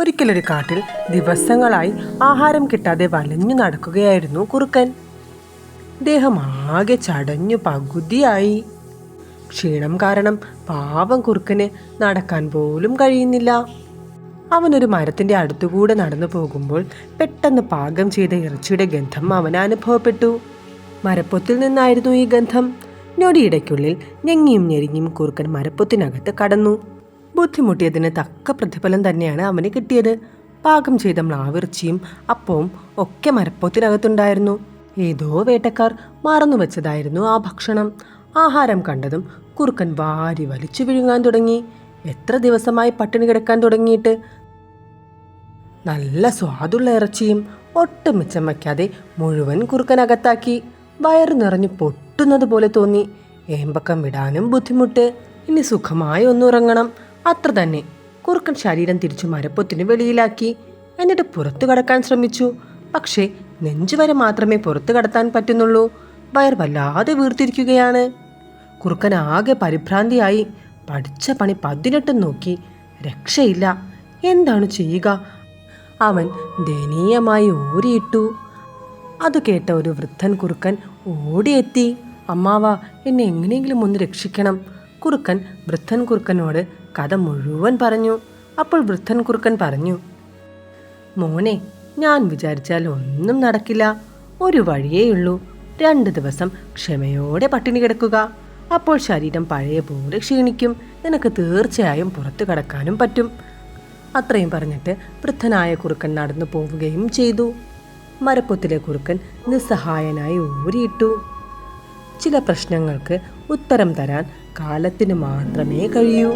ഒരിക്കലൊരു കാട്ടിൽ ദിവസങ്ങളായി ആഹാരം കിട്ടാതെ വലഞ്ഞു നടക്കുകയായിരുന്നു കുറുക്കൻ. ദേഹം ആകെ ചടഞ്ഞു പകുതിയായി. ക്ഷീണം കാരണം പാവം കുറുക്കന് നടക്കാൻ പോലും കഴിയുന്നില്ല. അവനൊരു മരത്തിന്റെ അടുത്തുകൂടെ നടന്നു പോകുമ്പോൾ പെട്ടെന്ന് പാകം ചെയ്ത ഇറച്ചിയുടെ ഗന്ധം അവന് അനുഭവപ്പെട്ടു. മരപ്പൊത്തിൽ നിന്നായിരുന്നു ഈ ഗന്ധം. ഞൊടിയിടയ്ക്കുള്ളിൽ ഞെങ്ങിയും ഞെരിങ്ങിയും കുറുക്കൻ മരപ്പൊത്തിനകത്ത് കടന്നു. ബുദ്ധിമുട്ടിയതിന് തക്ക പ്രതിഫലം തന്നെയാണ് അവന് കിട്ടിയത്. പാകം ചെയ്ത മ്ലാവിറച്ചിയും അപ്പവും ഒക്കെ മരപ്പൊത്തിനകത്തുണ്ടായിരുന്നു. ഏതോ വേട്ടക്കാർ മറന്നു വെച്ചതായിരുന്നു ആ ഭക്ഷണം. ആഹാരം കണ്ടതും കുറുക്കൻ വാരി വലിച്ചു വിഴുങ്ങാൻ തുടങ്ങി. എത്ര ദിവസമായി പട്ടിണി കിടക്കാൻ തുടങ്ങിയിട്ട്. നല്ല സ്വാദുള്ള ഇറച്ചിയും ഒട്ടും മിച്ചം വയ്ക്കാതെ മുഴുവൻ കുറുക്കനകത്താക്കി. വയറു നിറഞ്ഞു പൊട്ടുന്നത് പോലെ തോന്നി. ഏമ്പക്കം വിടാനും ബുദ്ധിമുട്ട്. ഇനി സുഖമായി ഒന്നുറങ്ങണം അത്ര തന്നെ. കുറുക്കൻ ശരീരം തിരിച്ചു മരപ്പൊത്തിന് വെളിയിലാക്കി. എന്നിട്ട് പുറത്തു കടക്കാൻ ശ്രമിച്ചു. പക്ഷേ നെഞ്ചുവരെ മാത്രമേ പുറത്തു കടത്താൻ പറ്റുന്നുള്ളൂ. വയർ വല്ലാതെ വീർത്തിരിക്കുകയാണ്. കുറുക്കൻ ആകെ പരിഭ്രാന്തിയായി. പഠിച്ച പണി പതിനെട്ടും നോക്കി. രക്ഷയില്ല. എന്താണ് ചെയ്യുക? അവൻ ദയനീയമായി ഓരിയിട്ടു അത് കേട്ട ഒരു വൃദ്ധൻ കുറുക്കൻ ഓടിയെത്തി. അമ്മാവ എന്നെ എങ്ങനെയെങ്കിലും ഒന്ന് രക്ഷിക്കണം. കുറുക്കൻ വൃദ്ധൻ കുറുക്കനോട് കഥ മുഴുവൻ പറഞ്ഞു. അപ്പോൾ വൃദ്ധൻ കുറുക്കൻ പറഞ്ഞു മോനെ ഞാൻ വിചാരിച്ചാൽ ഒന്നും നടക്കില്ല. ഒരു വഴിയേയുള്ളൂ രണ്ട് ദിവസം ക്ഷമയോടെ പട്ടിണി കിടക്കുക. അപ്പോൾ ശരീരം പഴയ പോലെ ക്ഷീണിക്കും. നിനക്ക് തീർച്ചയായും പുറത്തു കടക്കാനും പറ്റും. അത്രയും പറഞ്ഞിട്ട് വൃദ്ധനായ കുറുക്കൻ നടന്നു പോവുകയും ചെയ്തു. മരപ്പൊത്തിലെ കുറുക്കൻ നിസ്സഹായനായി ഊരിയിട്ടു. ചില പ്രശ്നങ്ങൾക്ക് ഉത്തരം തരാൻ കാലത്തിന് മാത്രമേ കഴിയൂ.